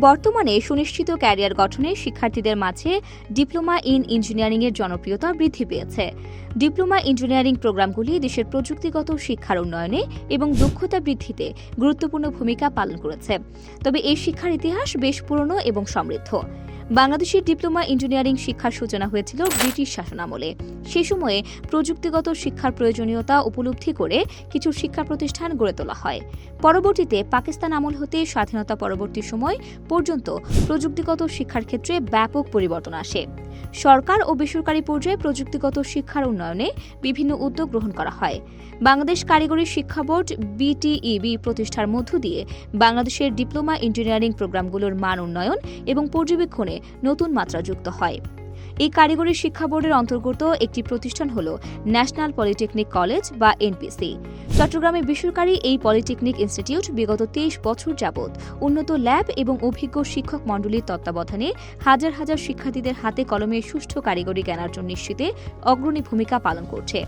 বর্তমানে সুনিশ্চিত ক্যারিয়ার গঠনে শিক্ষার্থীদের মাঝে ডিপ্লোমা ইন ইঞ্জিনিয়ারিংয়ের জনপ্রিয়তা বৃদ্ধি পেয়েছে। ডিপ্লোমা ইঞ্জিনিয়ারিং প্রোগ্রামগুলি দেশের প্রযুক্তিগত শিক্ষার উন্নয়নে এবং দক্ষতা বৃদ্ধিতে গুরুত্বপূর্ণ ভূমিকা পালন করেছে। তবে এই শিক্ষার ইতিহাস বেশ পুরনো এবং সমৃদ্ধ। বাংলাদেশের ডিপ্লোমা ইঞ্জিনিয়ারিং শিক্ষার সূচনা হয়েছিল ব্রিটিশ শাসনামলে। সে সময়ে প্রযুক্তিগত শিক্ষার প্রয়োজনীয়তা উপলব্ধি করে কিছু শিক্ষা প্রতিষ্ঠান গড়ে তোলা হয়। পরবর্তীতে পাকিস্তান আমল হতে স্বাধীনতা পরবর্তী সময় পর্যন্ত প্রযুক্তিগত শিক্ষার ক্ষেত্রে ব্যাপক পরিবর্তন আসে। সরকার ও বেসরকারি পর্যায়ে প্রযুক্তিগত শিক্ষার উন্নয়নে বিভিন্ন উদ্যোগ গ্রহণ করা হয়। বাংলাদেশ কারিগরি শিক্ষা বোর্ড বিটিইবি প্রতিষ্ঠার মধ্য দিয়ে বাংলাদেশের ডিপ্লোমা ইঞ্জিনিয়ারিং প্রোগ্রামগুলোর মান উন্নয়ন এবং পর্যবেক্ষণে নতুন মাত্রা যুক্ত হয়। এই কারিগরি শিক্ষা বোর্ডের অন্তর্গত একটি প্রতিষ্ঠান হল ন্যাশনাল পলিটেকনিক কলেজ বা এনপিসি। চট্টগ্রামে বেসরকারি এই পলিটেকনিক ইনস্টিটিউট বিগত তেইশ বছর যাবৎ উন্নত ল্যাব এবং অভিজ্ঞ শিক্ষক মণ্ডলীর তত্ত্বাবধানে হাজার হাজার শিক্ষার্থীদের হাতে কলমে সুষ্ঠু কারিগরি জ্ঞানার্জন নিশ্চিতে অগ্রণী ভূমিকা পালন করছে।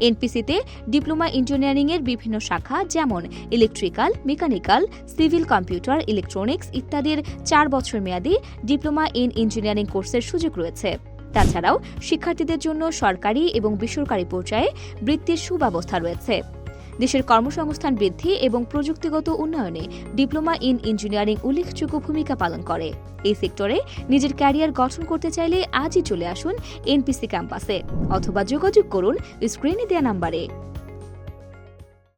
এনপিসিতে ডিপ্লোমা ইঞ্জিনিয়ারিংয়ের বিভিন্ন শাখা যেমন electrical, mechanical, civil computer, electronics ইত্যাদির চার বছর মেয়াদী ডিপ্লোমা ইন ইঞ্জিনিয়ারিং কোর্সের সুযোগ রয়েছে। তাছাড়াও শিক্ষার্থীদের জন্য সরকারি এবং বেসরকারি পর্যায়ে বৃত্তির সুব্যবস্থা রয়েছে। দেশের কর্মসংস্থান বৃদ্ধি এবং প্রযুক্তিগত উন্নয়নে ডিপ্লোমা ইন ইঞ্জিনিয়ারিং উল্লেখযোগ্য ভূমিকা পালন করে। এই সেক্টরে নিজের ক্যারিয়ার গঠন করতে চাইলে আজই চলে আসুন এনপিসি ক্যাম্পাসে অথবা যোগাযোগ করুন স্ক্রিনে দেওয়া নাম্বারে।